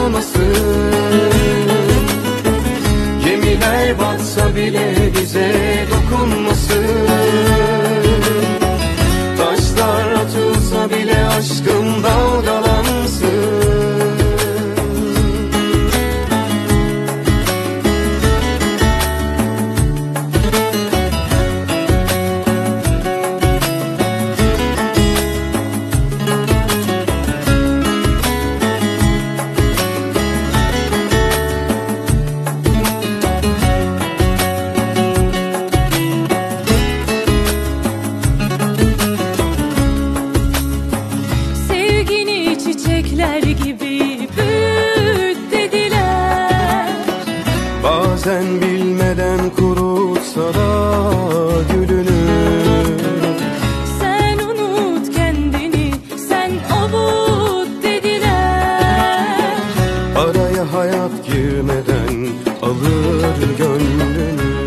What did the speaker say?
izi kalmasın Gemiler batsa bile bize dokunmasın çiçekler gibi büyüt dediler. Bazen bilmeden kurutsa da gülünü Sen unut kendini sen avut dediler. Araya hayat girmeden alır gönlünü